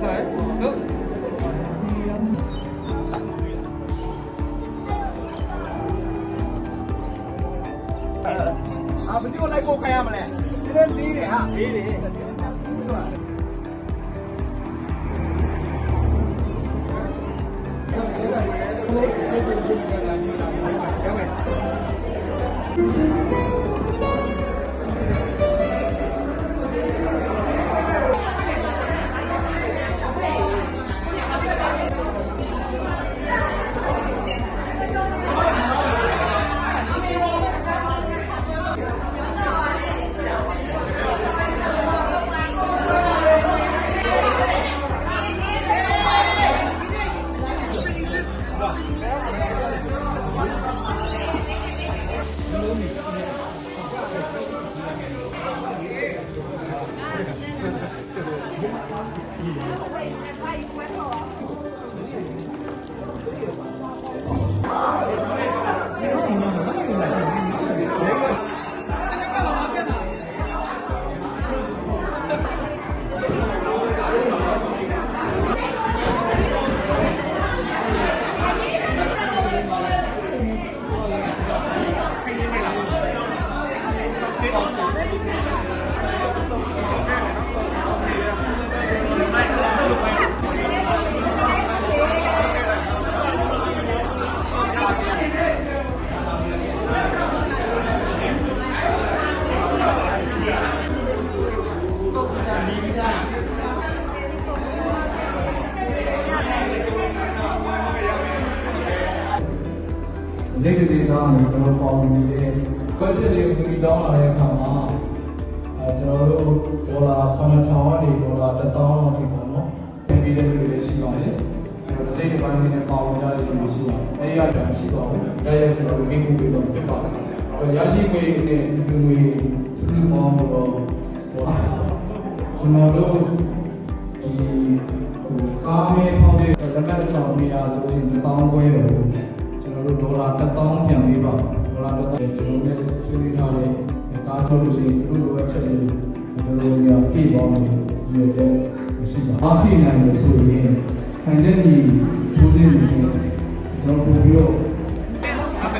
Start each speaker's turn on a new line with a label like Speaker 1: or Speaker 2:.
Speaker 1: À, bây giờ lại cô khai này. Đi này hả? Đi đi. Thank you. တယ်
Speaker 2: စိတ်ကလေးသားကိုကျွန်တော်ပေါင်းနေတဲ့ကွက်ချက်လေးကိုပြီးတောင်းလာတဲ့အခါမှာအဲကျွန်တော်တို့ဒေါ်လာ9000ကနေဒေါ်လာ1000လောက်ထိပေါ့နော်ပြီးတဲ့လူတွေလည်းရှိပါတယ်ကျွန်တော်စိတ်တစ်ပိုင်းနဲ့ပေါင်းကြတဲ့လူတွေရှိပါတယ်အဲဒီကတည်းကရှိပါဘူးဒါရဲ့ကျွန်တော်တို့မိဖို့ပြီးတော့ဖြစ်ပါတယ်အဲရရှိငွေနဲ့လူငွေစုစုပေါင်းတော့ကျွန်တော်တို့ဒီကားမဲဖောက်တဲ့လက်မှတ်ဆောင်နေရဆိုရင်1000ခွဲတယ်လို့ကျွန်တော် တို့ဒေါ်လာ1000ပြန်ပေးပါဒေါ်လာ1000ကျွန်တော်တို့ဆွေးနွေးထားတဲ့ကားထုတ်လို့ရှိရင်တို့လိုအပ်ချက်တွေကျွန်တော်တို့ကပြေပေါင်းလို့ရတဲ့မရှိပါဘူးအဖြစ်နိုင်လို့ဆိုရင်ခံတဲ့ဒီထိုးစင်းတွေကျွန်တော်ပို့ပြီးတော့ဒါပဲ